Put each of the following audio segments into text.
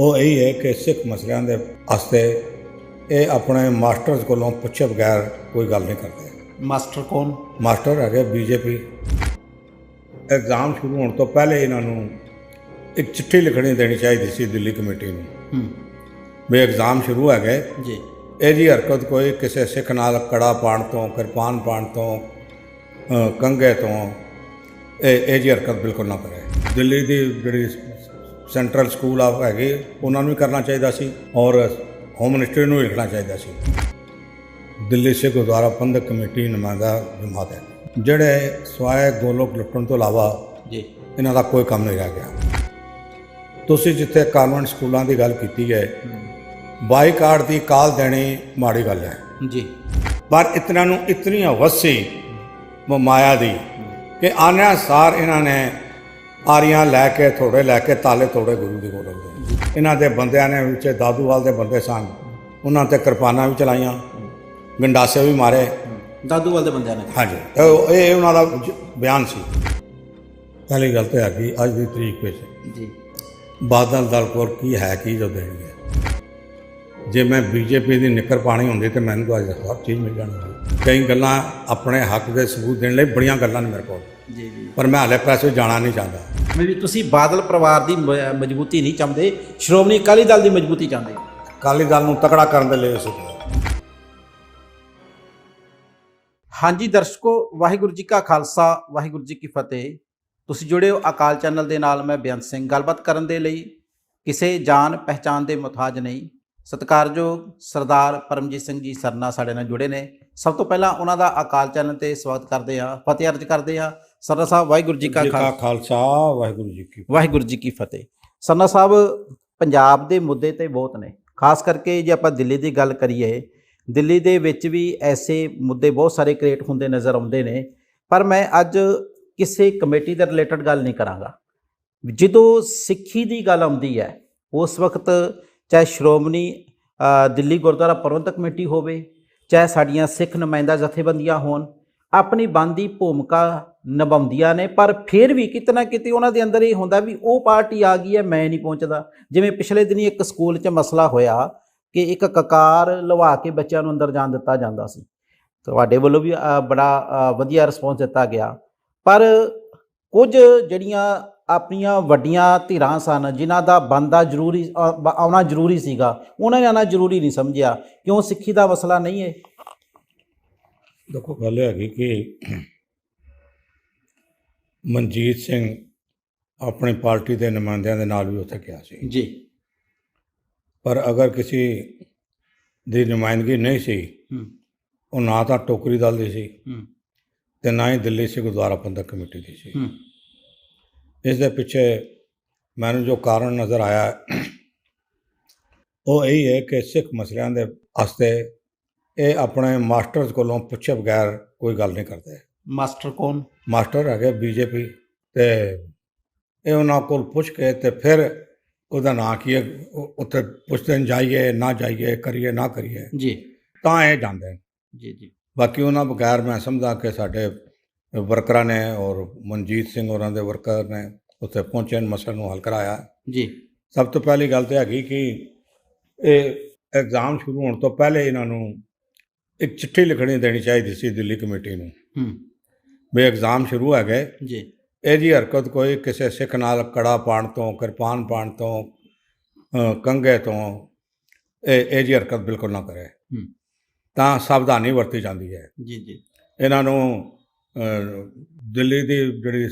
ਉਹ ਇਹ ਹੈ ਕਿ ਸਿੱਖ ਮਸਲਿਆਂ ਦੇ ਵਾਸਤੇ ਇਹ ਆਪਣੇ ਮਾਸਟਰਸ ਕੋਲੋਂ ਪੁੱਛੇ ਬਗੈਰ ਕੋਈ ਗੱਲ ਨਹੀਂ ਕਰਦੇ। ਮਾਸਟਰ ਕੌਣ? ਮਾਸਟਰ ਹੈਗੇ ਬੀਜੇਪੀ। ਐਗਜ਼ਾਮ ਸ਼ੁਰੂ ਹੋਣ ਤੋਂ ਪਹਿਲੇ ਇਹਨਾਂ ਨੂੰ ਇੱਕ ਚਿੱਠੀ ਲਿਖਣੀ ਦੇਣੀ ਚਾਹੀਦੀ ਸੀ ਦਿੱਲੀ ਕਮੇਟੀ ਨੂੰ। ਹੂੰ। ਵੀ ਐਗਜ਼ਾਮ ਸ਼ੁਰੂ ਹੈਗੇ। ਜੀ। ਇਹ ਜੀ ਹਰਕਤ ਕੋਈ ਕਿਸੇ ਸਿੱਖ ਨਾਲ ਕੜਾ ਪਾਣ ਤੋਂ ਕਿਰਪਾਨ ਪਾਣ ਤੋਂ ਕੰਘੇ ਤੋਂ ਇਹ ਇਹ ਜੀ ਹਰਕਤ ਬਿਲਕੁਲ ਨਾ ਕਰੇ। ਦਿੱਲੀ ਦੀ ਜਿਹੜੀ ਸੈਂਟਰਲ ਸਕੂਲ ਆਫ ਹੈਗੀ ਉਹਨਾਂ ਨੂੰ ਵੀ ਕਰਨਾ ਚਾਹੀਦਾ ਸੀ ਔਰ ਹੋਮ ਮਿਨਿਸਟਰੀ ਨੂੰ ਵੀ ਲਿਖਣਾ ਚਾਹੀਦਾ ਸੀ। ਦਿੱਲੀ ਸਿੱਖ ਗੁਰਦੁਆਰਾ ਪ੍ਰਬੰਧਕ ਕਮੇਟੀ ਨੁਮਾਇੰਦਾ ਜਮਾਤ ਹੈ। ਜਿਹੜੇ ਸਵਾਏ ਗੋਲੋਕ ਲੁੱਟਣ ਤੋਂ ਇਲਾਵਾ ਜੀ। ਇਹਨਾਂ ਦਾ ਕੋਈ ਕੰਮ ਨਹੀਂ ਰਹਿ ਗਿਆ। ਤੁਸੀਂ ਜਿੱਥੇ ਕਾਨਵੈਂਟ ਸਕੂਲਾਂ ਦੀ ਗੱਲ ਕੀਤੀ ਹੈ ਬਾਈਕਾਟ ਦੀ ਕਾਲ ਦੇਣੀ ਮਾੜੀ ਗੱਲ ਹੈ। ਜੀ। ਪਰ ਇਤਨਾ ਨੂੰ ਇਤਨੀ ਵਸੀ ਮਾਇਆ ਦੀ ਕਿ ਆਨਿਆ ਸਾਰ ਇਹਨਾਂ ਨੇ ਆਰੀਆਂ ਲੈ ਕੇ ਥੋੜੇ ਲੈ ਕੇ ਤਾਲੇ ਤੋੜੇ ਗੁਰੂ ਦੇ ਕੋਲ ਦੇ ਇਹਨਾਂ ਦੇ ਬੰਦਿਆਂ ਨੇ ਵਿੱਚ ਦਾਦੂਵਾਲ ਦੇ ਬੰਦੇ ਸਨ। ਉਹਨਾਂ ਤੇ ਕਿਰਪਾਨਾਂ ਵੀ ਚਲਾਈਆਂ ਗੰਡਾਸੇ ਵੀ ਮਾਰੇ। ਦਾਦੂਵਾਲ ਦੇ ਬੰਦਿਆਂ ਨੇ? ਹਾਂਜੀ। ਇਹ ਉਹਨਾਂ ਦਾ ਬਿਆਨ ਸੀ। ਪਹਿਲੀ ਗੱਲ ਤਾਂ ਹੈਗੀ ਅੱਜ ਦੀ ਤਰੀਕ ਵਿੱਚ ਜੀ। ਬਾਦਲ ਦਲ ਕੋਲ ਕੀ ਹੈ ਕੀ ਜੋ ਦੇਣਗੇ। ਜੇ ਮੈਂ ਬੀਜੇਪੀ ਦੀ ਨਿੱਕਰ ਪਾਣੀ ਹੁੰਦੀ ਤੇ ਮੈਨੂੰ ਤਾਂ ਅੱਜ ਹਰ ਚੀਜ਼ ਮਿਲ ਜਾਣੀ ਸੀ ਕਈ ਗੱਲਾਂ ਆਪਣੇ ਹੱਕ ਦੇ ਸਬੂਤ ਦੇਣ ਲਈ ਬੜੀਆਂ ਗੱਲਾਂ ਨੇ ਮੇਰੇ ਕੋਲ। ਜੀ ਜੀ। ਪਰ ਮੈਂ ਹਾਲੇ ਪੈਸੇ ਜਾਣਾ ਨਹੀਂ ਚਾਹੁੰਦਾ। ਮੈਂ ਵੀ ਤੁਸੀਂ ਬਾਦਲ ਪਰਿਵਾਰ ਦੀ ਮਜ਼ਬੂਤੀ ਨਹੀਂ ਚਾਹੁੰਦੇ ਸ਼੍ਰੋਮਣੀ ਅਕਾਲੀ ਦਲ ਦੀ ਮਜ਼ਬੂਤੀ ਚਾਹੁੰਦੇ ਅਕਾਲੀ ਦਲ ਨੂੰ ਤਕੜਾ ਕਰਨ ਦੇ ਲਈ ਅਸੀਂ ਹਾਂਜੀ ਦਰਸ਼ਕੋ ਵਾਹਿਗੁਰੂ ਜੀ ਕਾ ਖਾਲਸਾ ਵਾਹਿਗੁਰੂ ਜੀ ਕੀ ਫਤਿਹ। ਤੁਸੀਂ ਜੁੜੇ ਹੋ ਅਕਾਲ ਚੈਨਲ ਦੇ ਨਾਲ ਮੈਂ ਬੇਅੰਤ ਸਿੰਘ। ਗੱਲਬਾਤ ਕਰਨ ਦੇ ਲਈ ਕਿਸੇ ਜਾਣ ਪਹਿਚਾਨ ਦੇ ਮੁਤਾਜ ਨਹੀਂ। ਸਤਿਕਾਰਯੋਗ ਸਰਦਾਰ ਪਰਮਜੀਤ ਸਿੰਘ ਜੀ ਸਰਨਾ ਸਾਡੇ ਨਾਲ ਜੁੜੇ ਨੇ। ਸਭ ਤੋਂ ਪਹਿਲਾਂ ਉਹਨਾਂ ਦਾ ਅਕਾਲ ਚੈਨਲ ਤੇ ਸਵਾਗਤ ਕਰਦੇ ਹਾਂ ਫਤਿਹ ਅਰਜ ਕਰਦੇ ਹਾਂ। ਸਰਨਾ ਸਾਹਿਬ ਵਾਹਿਗੁਰੂ ਜੀ ਕਾ ਖਾਲਸਾ। ਵਾਹਿਗੁਰੂ ਜੀ ਕੀ ਵਾਹਿਗੁਰੂ ਜੀ ਕੀ ਫਤਿਹ। ਸਰਨਾ ਸਾਹਿਬ ਪੰਜਾਬ ਦੇ ਮੁੱਦੇ ਤੇ ਬਹੁਤ ਨੇ। ਖਾਸ ਕਰਕੇ ਜੇ ਆਪਾਂ ਦਿੱਲੀ ਦੀ ਗੱਲ ਕਰੀਏ ਦਿੱਲੀ ਦੇ ਵਿੱਚ ਵੀ ਐਸੇ ਮੁੱਦੇ ਬਹੁਤ ਸਾਰੇ ਕ੍ਰੀਏਟ ਹੁੰਦੇ ਨਜ਼ਰ ਆਉਂਦੇ ਨੇ। ਪਰ ਮੈਂ ਅੱਜ ਕਿਸੇ ਕਮੇਟੀ ਦੇ ਰਿਲੇਟਡ ਗੱਲ ਨਹੀਂ ਕਰਾਂਗਾ। ਜਦੋਂ ਸਿੱਖੀ ਦੀ ਗੱਲ ਆਉਂਦੀ ਹੈ ਉਸ ਵਕਤ ਚਾਹੇ ਸ਼੍ਰੋਮਣੀ ਦਿੱਲੀ ਗੁਰਦੁਆਰਾ ਪ੍ਰਬੰਧਕ ਕਮੇਟੀ ਹੋਵੇ, ਚਾਹੇ ਸਾਡੀਆਂ ਸਿੱਖ ਨੁਮਾਇੰਦਾ ਜਥੇਬੰਦੀਆਂ ਹੋਣ, ਆਪਣੀ ਬੰਦੀ ਭੂਮਿਕਾ ਨਿਭਾਉਂਦੀਆਂ ਨੇ, ਪਰ ਫਿਰ ਵੀ ਕਿਤੇ ਨਾ ਕਿਤੇ ਉਹਨਾਂ ਦੇ ਅੰਦਰ ਇਹ ਹੁੰਦਾ ਵੀ ਉਹ ਪਾਰਟੀ ਆ ਗਈ ਹੈ, ਮੈਂ ਨਹੀਂ ਪਹੁੰਚਦਾ। ਜਿਵੇਂ ਪਿਛਲੇ ਦਿਨੀ ਇੱਕ ਸਕੂਲ 'ਚ ਮਸਲਾ ਹੋਇਆ ਕਿ ਇੱਕ ਕਕਾਰ ਲਵਾ ਕੇ ਬੱਚਿਆਂ ਨੂੰ ਅੰਦਰ ਜਾਣ ਦਿੱਤਾ ਜਾਂਦਾ ਸੀ। ਤੁਹਾਡੇ ਵੱਲੋਂ ਵੀ ਬੜਾ ਵਧੀਆ ਰਿਸਪੌਂਸ ਦਿੱਤਾ ਗਿਆ। ਪਰ ਕੁਝ ਜਿਹੜੀਆਂ ਆਪਣੀਆਂ ਵੱਡੀਆਂ ਧਿਰਾਂ ਸਨ ਜਿਨ੍ਹਾਂ ਦਾ ਬੰਦਾ ਜ਼ਰੂਰੀ ਆਉਣਾ ਜ਼ਰੂਰੀ ਸੀਗਾ। ਉਹਨਾਂ ਨੇ ਆਉਣਾ ਜ਼ਰੂਰੀ ਨਹੀਂ ਸਮਝਿਆ। ਕਿਉਂ? ਸਿੱਖੀ ਦਾ ਮਸਲਾ ਨਹੀਂ ਹੈ ਦੇਖੋ ਗੱਲ ਇਹ ਹੈਗੀ ਕਿ ਮਨਜੀਤ ਸਿੰਘ ਆਪਣੀ ਪਾਰਟੀ ਦੇ ਨੁਮਾਇੰਦਿਆਂ ਦੇ ਨਾਲ ਵੀ ਉੱਥੇ ਗਿਆ ਸੀ। ਜੀ। ਪਰ ਅਗਰ ਕਿਸੇ ਦੀ ਨੁਮਾਇੰਦਗੀ ਨਹੀਂ ਸੀ ਉਹ ਨਾ ਤਾਂ ਟੋਕਰੀ ਦਲ ਦੀ ਸੀ ਤੇ ਨਾ ਹੀ ਦਿੱਲੀ ਸਿੱਖ ਗੁਰਦੁਆਰਾ ਪ੍ਰਬੰਧਕ ਕਮੇਟੀ ਦੀ ਸੀ। ਇਸ ਦੇ ਪਿੱਛੇ ਮੈਨੂੰ ਜੋ ਕਾਰਨ ਨਜ਼ਰ ਆਇਆ ਉਹ ਇਹ ਹੈ ਕਿ ਸਿੱਖ ਮਸਲਿਆਂ ਦੇ ਵਾਸਤੇ ਇਹ ਆਪਣੇ ਮਾਸਟਰਸ ਕੋਲੋਂ ਪੁੱਛੇ ਬਗੈਰ ਕੋਈ ਗੱਲ ਨਹੀਂ ਕਰਦੇ। ਮਾਸਟਰ ਕੌਣ? ਮਾਸਟਰ ਹੈਗੇ ਬੀਜੇਪੀ ਤੇ ਇਹ ਉਹਨਾਂ ਕੋਲ ਪੁੱਛ ਕੇ ਤੇ ਫਿਰ ਉਹਦਾ ਨਾਂ ਕੀ ਹੈ ਉੱਥੇ ਪੁੱਛਦੇ ਜਾਈਏ ਨਾ ਜਾਈਏ ਕਰੀਏ ਨਾ ਕਰੀਏ। ਜੀ। ਤਾਂ ਇਹ ਜਾਂਦੇ ਜੀ ਜੀ। ਬਾਕੀ ਉਹਨਾਂ ਬਗੈਰ ਮੈਂ ਸਮਝਦਾ ਕਿ ਸਾਡੇ ਵਰਕਰਾਂ ਨੇ ਔਰ ਮਨਜੀਤ ਸਿੰਘ ਹੋਰਾਂ ਦੇ ਵਰਕਰ ਨੇ ਉੱਥੇ ਪਹੁੰਚੇ ਨੇ ਮਸਲੇ ਨੂੰ ਹੱਲ ਕਰਾਇਆ। ਜੀ। ਸਭ ਤੋਂ ਪਹਿਲੀ ਗੱਲ ਤਾਂ ਹੈਗੀ ਕਿ ਇਹ ਐਗਜ਼ਾਮ ਸ਼ੁਰੂ ਹੋਣ ਤੋਂ ਪਹਿਲੇ ਇਹਨਾਂ ਨੂੰ ਇੱਕ ਚਿੱਠੀ ਲਿਖਣੀ ਦੇਣੀ ਚਾਹੀਦੀ ਸੀ ਦਿੱਲੀ ਕਮੇਟੀ ਨੂੰ। ਹੂੰ। ਵੀ ਐਗਜ਼ਾਮ ਸ਼ੁਰੂ ਹੈਗੇ। ਜੀ। ਇਹ ਜੀ ਹਰਕਤ ਕੋਈ ਕਿਸੇ ਸਿੱਖ ਨਾਲ ਕੜਾ ਪਾਣ ਤੋਂ ਕਿਰਪਾਨ ਪਾਣ ਤੋਂ ਕੰਘੇ ਤੋਂ ਇਹ ਇਹ ਜੀ ਹਰਕਤ ਬਿਲਕੁਲ ਨਾ ਕਰੇ। ਤਾਂ ਸਾਵਧਾਨੀ ਵਰਤੀ ਜਾਂਦੀ ਹੈ। ਜੀ ਜੀ। ਇਹਨਾਂ ਨੂੰ ਦਿੱਲੀ ਦੀ ਜਿਹੜੀ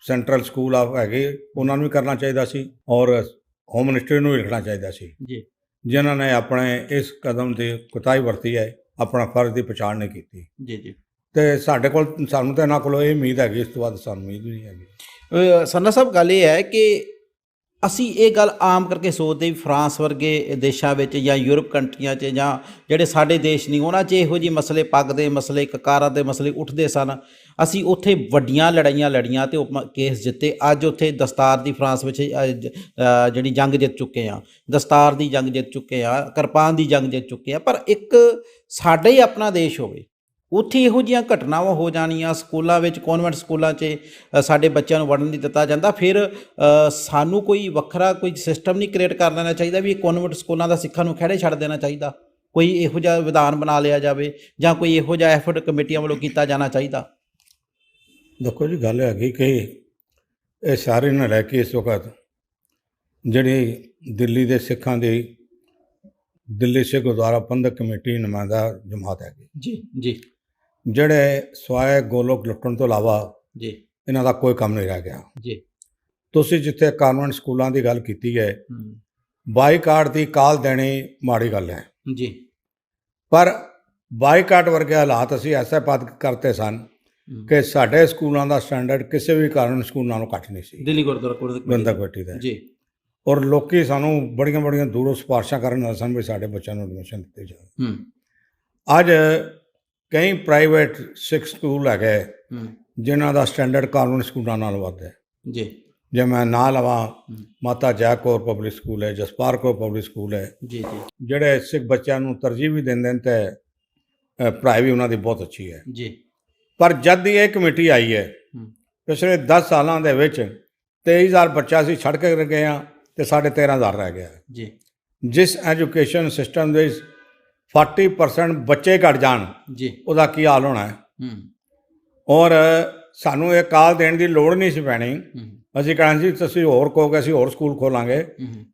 ਸੈਂਟਰਲ ਸਕੂਲ ਆਫ ਹੈਗੀ ਉਹਨਾਂ ਨੂੰ ਵੀ ਕਰਨਾ ਚਾਹੀਦਾ ਸੀ ਔਰ ਹੋਮ ਮਿਨਿਸਟਰੀ ਨੂੰ ਵੀ ਲਿਖਣਾ ਚਾਹੀਦਾ ਸੀ। ਜੀ। ਜਿਨ੍ਹਾਂ ਨੇ ਆਪਣੇ ਇਸ ਕਦਮ ਦੀ ਕੁਤਾਹੀ ਵਰਤੀ ਹੈ ਆਪਣਾ ਫਰਜ਼ ਦੀ ਪਛਾਣ ਨਹੀਂ ਕੀਤੀ। ਜੀ ਜੀ। ਤੇ ਸਾਡੇ ਕੋਲ ਸਾਨੂੰ ਤਾਂ ਇਹਨਾਂ ਕੋਲੋਂ ਇਹ ਉਮੀਦ ਹੈਗੀ ਇਸ ਤੋਂ ਬਾਅਦ ਸਾਨੂੰ ਉਮੀਦ ਨਹੀਂ ਹੈਗੀ। ਅ, ਸਰਨਾ ਸਾਹਿਬ ਗੱਲ ਇਹ ਹੈ ਕਿ ਅਸੀਂ ਇਹ ਗੱਲ ਆਮ ਕਰਕੇ ਸੋਚਦੇ ਵੀ ਫਰਾਂਸ ਵਰਗੇ ਦੇਸ਼ਾਂ ਵਿੱਚ ਜਾਂ ਯੂਰਪ ਕੰਟਰੀਆਂ 'ਚ ਜਾਂ ਜਿਹੜੇ ਸਾਡੇ ਦੇਸ਼ ਨਹੀਂ ਉਹਨਾਂ 'ਚ ਇਹੋ ਜਿਹੇ ਮਸਲੇ ਪੱਗ ਦੇ ਮਸਲੇ ਕਕਾਰਾਂ ਦੇ ਮਸਲੇ ਉੱਠਦੇ ਸਨ। ਅਸੀਂ ਉੱਥੇ ਵੱਡੀਆਂ ਲੜਾਈਆਂ ਲੜੀਆਂ ਤੇ ਉਹ ਕੇਸ ਜਿੱਤੇ। ਅੱਜ ਉੱਥੇ ਦਸਤਾਰ ਦੀ ਫਰਾਂਸ ਵਿੱਚ ਜਿਹੜੀ ਜੰਗ ਜਿੱਤ ਚੁੱਕੇ ਆ ਦਸਤਾਰ ਦੀ ਜੰਗ ਜਿੱਤ ਚੁੱਕੇ ਆ ਕਿਰਪਾਨ ਦੀ ਜੰਗ ਜਿੱਤ ਚੁੱਕੇ ਆ ਪਰ ਇੱਕ ਸਾਡਾ ਹੀ ਆਪਣਾ ਦੇਸ਼ ਹੋਵੇ ਉੱਥੇ ਇਹੋ ਜਿਹੀਆਂ ਘਟਨਾਵਾਂ ਹੋ ਜਾਣੀਆਂ ਸਕੂਲਾਂ ਵਿੱਚ ਕਨਵੈਂਟ ਸਕੂਲਾਂ 'ਚ ਸਾਡੇ ਬੱਚਿਆਂ ਨੂੰ ਵੜਨ ਨਹੀਂ ਦਿੱਤਾ ਜਾਂਦਾ। ਫਿਰ ਸਾਨੂੰ ਕੋਈ ਵੱਖਰਾ ਕੋਈ ਸਿਸਟਮ ਨਹੀਂ ਕ੍ਰੀਏਟ ਕਰ ਲੈਣਾ ਚਾਹੀਦਾ ਵੀ ਇਹ ਕਨਵੈਂਟ ਸਕੂਲਾਂ ਦਾ ਸਿੱਖਾਂ ਨੂੰ ਖੜੇ ਛੱਡ ਦੇਣਾ ਚਾਹੀਦਾ। ਕੋਈ ਇਹੋ ਜਿਹਾ ਵਿਧਾਨ ਬਣਾ ਲਿਆ ਜਾਵੇ ਜਾਂ ਕੋਈ ਇਹੋ ਜਿਹਾ ਐਫਰਟ ਕਮੇਟੀਆਂ ਵੱਲੋਂ ਕੀਤਾ ਜਾਣਾ ਚਾਹੀਦਾ। ਦੇਖੋ ਜੀ ਗੱਲ ਹੈਗੀ ਕਿ ਇਹ ਸਾਰੇ ਨਾਲ ਲੈ ਕੇ ਇਸ ਵਕਤ ਜਿਹੜੀ ਦਿੱਲੀ ਦੇ ਸਿੱਖਾਂ ਦੀ ਦਿੱਲੀ ਸਿੱਖ ਗੁਰਦੁਆਰਾ ਪ੍ਰਬੰਧਕ ਕਮੇਟੀ ਨੁਮਾਇੰਦਾ ਜਮਾਤ ਹੈਗੀ। ਜੀ ਜੀ। ਜਿਹੜੇ ਸਵਾਏ ਗੋਲੋਕ ਲੁੱਟਣ ਤੋਂ ਇਲਾਵਾ ਜੀ। ਇਹਨਾਂ ਦਾ ਕੋਈ ਕੰਮ ਨਹੀਂ ਰਹਿ ਗਿਆ। ਜੀ। ਤੁਸੀਂ ਜਿੱਥੇ ਕਾਨਵੈਂਟ ਸਕੂਲਾਂ ਦੀ ਗੱਲ ਕੀਤੀ ਹੈ ਬਾਈਕਾਟ ਦੀ ਕਾਲ ਦੇਣੀ ਮਾੜੀ ਗੱਲ ਹੈ। ਜੀ। ਪਰ ਬਾਈਕਾਟ ਵਰਗੇ ਹਾਲਾਤ ਅਸੀਂ ਐਸੇ ਪਦ ਕਰਤੇ ਸਨ ਕਿ ਸਾਡੇ ਸਕੂਲਾਂ ਦਾ ਸਟੈਂਡਰਡ ਕਿਸੇ ਵੀ ਕਾਰਨ ਸਕੂਲ ਨਾਲੋਂ ਘੱਟ ਨਹੀਂ ਸੀ। ਦਿੱਲੀ ਗੁਰਦੁਆਰਾ ਕਮੇਟੀ ਕੋਟੀ ਦਾ ਜੀ। ਔਰ ਲੋਕੀ ਸਾਨੂੰ ਬੜੀਆਂ ਬੜੀਆਂ ਦੂਰੋਂ ਸਿਫਾਰਸ਼ਾਂ ਕਰਨ ਨਾਲ ਸਨ ਵੀ ਸਾਡੇ ਬੱਚਿਆਂ ਨੂੰ ਐਡਮਿਸ਼ਨ ਦਿੱਤੀ ਜਾਵੇ। ਹਮ ਅੱਜ ਕਈ ਪ੍ਰਾਈਵੇਟ ਸਿੱਖ ਸਕੂਲ ਹੈਗੇ ਜਿਨ੍ਹਾਂ ਦਾ ਸਟੈਂਡਰਡ ਕਾਨਵੈਂਟ ਸਕੂਲਾਂ ਨਾਲੋਂ ਵੱਧ ਹੈ। ਜੀ। ਜੇ ਮੈਂ ਨਾਂ ਲਵਾਂ ਮਾਤਾ ਜੈ ਕੌਰ ਪਬਲਿਕ ਸਕੂਲ ਹੈ ਜਸਪਾਲ ਕੌਰ ਪਬਲਿਕ ਸਕੂਲ ਹੈ। ਜੀ ਜੀ। ਜਿਹੜੇ ਸਿੱਖ ਬੱਚਿਆਂ ਨੂੰ ਤਰਜੀਹ ਵੀ ਦਿੰਦੇ ਨੇ ਤੇ ਪੜ੍ਹਾਈ ਵੀ ਉਹਨਾਂ ਦੀ ਬਹੁਤ ਅੱਛੀ ਹੈ। ਜੀ। ਪਰ ਜਦ ਦੀ ਇਹ ਕਮੇਟੀ ਆਈ ਹੈ ਪਿਛਲੇ 10 ਸਾਲਾਂ ਦੇ ਵਿੱਚ 23000 ਬੱਚਾ ਅਸੀਂ ਛੱਡ ਕੇ ਗਏ ਹਾਂ ਤੇ ਸਾਡੇ 13000 ਰਹਿ ਗਿਆ। ਜੀ। ਜਿਸ ਐਜੂਕੇਸ਼ਨ ਸਿਸਟਮ ਦੇ 40% ਬੱਚੇ ਘਟ ਜਾਣ। ਜੀ। ਉਹਦਾ ਕੀ ਹਾਲ ਹੋਣਾ ਹੈ? ਹਮ ਔਰ ਸਾਨੂੰ ਇਹ ਕਾਲ ਦੇਣ ਦੀ ਲੋੜ ਨਹੀਂ ਸੀ ਪੈਣੀ। ਅਸੀਂ ਕਹਿਣਾ ਸੀ ਤੁਸੀਂ ਹੋਰ ਕਹੋਗੇ ਅਸੀਂ ਹੋਰ ਸਕੂਲ ਖੋਲਾਂਗੇ।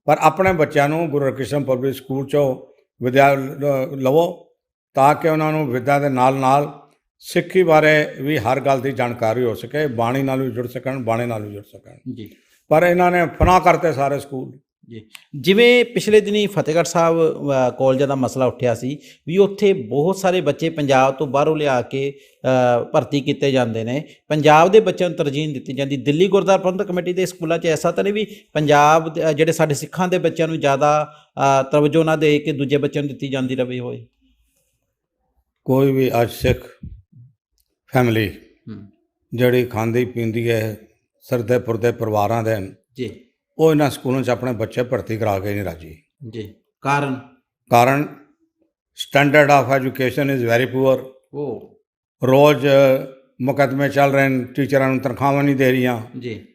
ਪਰ ਆਪਣੇ ਬੱਚਿਆਂ ਨੂੰ ਗੁਰੂ ਹਰਕ੍ਰਿਸ਼ਨ ਪਬਲਿਕ ਸਕੂਲ ਚੋਂ ਵਿਦਿਆ ਲਵੋ ਤਾਂ ਕਿ ਉਹਨਾਂ ਨੂੰ ਵਿਦਿਆ ਦੇ ਨਾਲ ਨਾਲ ਸਿੱਖੀ ਬਾਰੇ ਵੀ ਹਰ ਗੱਲ ਦੀ ਜਾਣਕਾਰੀ ਹੋ ਸਕੇ ਬਾਣੀ ਨਾਲ ਵੀ ਜੁੜ ਸਕਣ ਬਾਣੀ ਨਾਲ ਵੀ ਜੁੜ ਸਕਣ। ਜੀ। ਪਰ ਇਹਨਾਂ ਨੇ ਫਨਾ ਕਰਤੇ ਸਾਰੇ ਸਕੂਲ। ਜੀ। ਜਿਵੇਂ ਪਿਛਲੇ ਦਿਨੀ ਫਤਿਹਗੜ੍ਹ ਸਾਹਿਬ ਕਾਲਜਾਂ ਦਾ ਮਸਲਾ ਉੱਠਿਆ ਸੀ ਵੀ ਉੱਥੇ ਬਹੁਤ ਸਾਰੇ ਬੱਚੇ ਪੰਜਾਬ ਤੋਂ ਬਾਹਰੋਂ ਲਿਆ ਕੇ ਭਰਤੀ ਕੀਤੇ ਜਾਂਦੇ ਨੇ। ਪੰਜਾਬ ਦੇ ਬੱਚਿਆਂ ਨੂੰ ਤਰਜੀਹ ਦਿੱਤੀ ਜਾਂਦੀ। ਦਿੱਲੀ ਗੁਰਦੁਆਰਾ ਪ੍ਰਬੰਧਕ ਕਮੇਟੀ ਦੇ ਸਕੂਲਾਂ 'ਚ ਐਸਾ ਤਾਂ ਨਹੀਂ ਵੀ ਪੰਜਾਬ ਦੇ- ਜਿਹੜੇ ਸਾਡੇ ਸਿੱਖਾਂ ਦੇ ਬੱਚਿਆਂ ਨੂੰ ਜ਼ਿਆਦਾ ਤਵੱਜੋ ਨਾ ਦੇ ਕੇ ਦੂਜੇ ਬੱਚਿਆਂ ਨੂੰ ਦਿੱਤੀ ਜਾਂਦੀ ਰਵੇ ਹੋਏ। ਕੋਈ ਵੀ ਅੱਜ ਸਿੱਖ ਫੈਮਿਲੀ ਜਿਹੜੀ ਖਾਂਦੀ ਪੀਂਦੀ ਹੈ ਸਰਦੇ ਪੁਰਦੇ ਪਰਿਵਾਰਾਂ ਦੇ ਜੀ। ਉਹ ਇਹਨਾਂ ਸਕੂਲਾਂ 'ਚ ਆਪਣੇ ਬੱਚੇ ਭਰਤੀ ਕਰਾ ਕੇ ਨਹੀਂ ਰਾਜੀ। ਜੀ। ਕਾਰਨ? ਕਾਰਨ standard of education is very poor ਉਹ ਰੋਜ਼ ਮੁਕੱਦਮੇ ਚੱਲ ਰਹੇ ਨੇ ਟੀਚਰਾਂ ਨੂੰ ਤਨਖਾਹਾਂ ਨਹੀਂ ਦੇ ਰਹੀਆਂ। ਜੀ।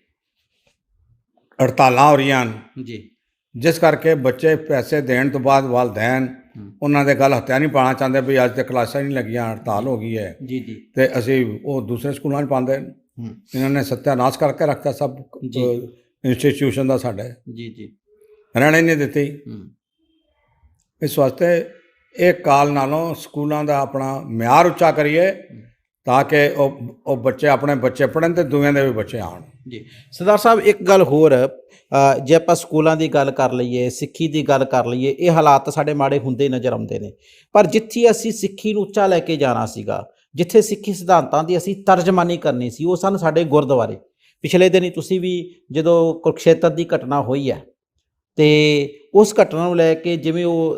ਹੜਤਾਲਾਂ ਹੋ ਰਹੀਆਂ ਜੀ। ਜਿਸ ਕਰਕੇ ਬੱਚੇ ਪੈਸੇ ਦੇਣ ਤੋਂ ਬਾਅਦ ਵਾਲਦੈਨ। ਉਹਨਾਂ ਦੇ ਗੱਲ ਹੱਥਿਆ ਨਹੀਂ ਪਾਣਾ ਚਾਹੁੰਦੇ ਵੀ ਅੱਜ ਤੇ ਕਲਾਸਾਂ ਨਹੀਂ ਲੱਗੀਆਂ ਹੜਤਾਲ ਹੋ ਗਈ ਹੈ। ਜੀ ਜੀ। ਤੇ ਅਸੀਂ ਉਹ ਦੂਸਰੇ ਸਕੂਲਾਂ 'ਚ ਪਾਉਂਦੇ। ਇਹਨਾਂ ਨੇ ਸੱਤਿਆਨਾਸ਼ ਕਰਕੇ ਰੱਖਤਾ ਸਭ ਜੀ। ਇੰਸਟੀਟਿਊਸ਼ਨ ਦਾ ਸਾਡੇ ਜੀ ਜੀ। ਰਹਿਣਾ ਹੀ ਨਹੀਂ ਦਿੱਤੀ। ਹੂੰ। ਇਸ ਵਾਸਤੇ ਇਹ ਕਾਲ ਨਾਲੋਂ ਸਕੂਲਾਂ ਦਾ ਆਪਣਾ ਮਿਆਰ ਉੱਚਾ ਕਰੀਏ ਤਾਂ ਕਿ ਉਹ ਉਹ ਬੱਚੇ ਆਪਣੇ ਬੱਚੇ ਪੜ੍ਹਨ ਤੇ ਦੁਨੀਆ ਦੇ ਵੀ ਬੱਚੇ ਆਉਣ। ਜੀ। ਸਰਦਾਰ ਸਾਹਿਬ ਇੱਕ ਗੱਲ ਹੋਰ ਜੇ ਆਪਾਂ ਸਕੂਲਾਂ ਦੀ ਗੱਲ ਕਰ ਲਈਏ ਸਿੱਖੀ ਦੀ ਗੱਲ ਕਰ ਲਈਏ ਇਹ ਹਾਲਾਤ ਸਾਡੇ ਮਾੜੇ ਹੁੰਦੇ ਹੀ ਨਜ਼ਰ ਆਉਂਦੇ ਨੇ। ਪਰ ਜਿੱਥੇ ਅਸੀਂ ਸਿੱਖੀ ਨੂੰ ਉੱਚਾ ਲੈ ਕੇ ਜਾਣਾ ਸੀਗਾ ਜਿੱਥੇ ਸਿੱਖੀ ਸਿਧਾਂਤਾਂ ਦੀ ਅਸੀਂ ਤਰਜਮਾਨੀ ਕਰਨੀ ਸੀ ਉਹ ਸਨ ਸਾਡੇ ਗੁਰਦੁਆਰੇ। ਪਿਛਲੇ ਦਿਨੀ ਤੁਸੀਂ ਵੀ ਜਦੋਂ ਕੁਰਕਸ਼ੇਤਰ ਦੀ ਘਟਨਾ ਹੋਈ ਹੈ ਤੇ ਉਸ ਘਟਨਾ ਨੂੰ ਲੈ ਕੇ ਜਿਵੇਂ ਉਹ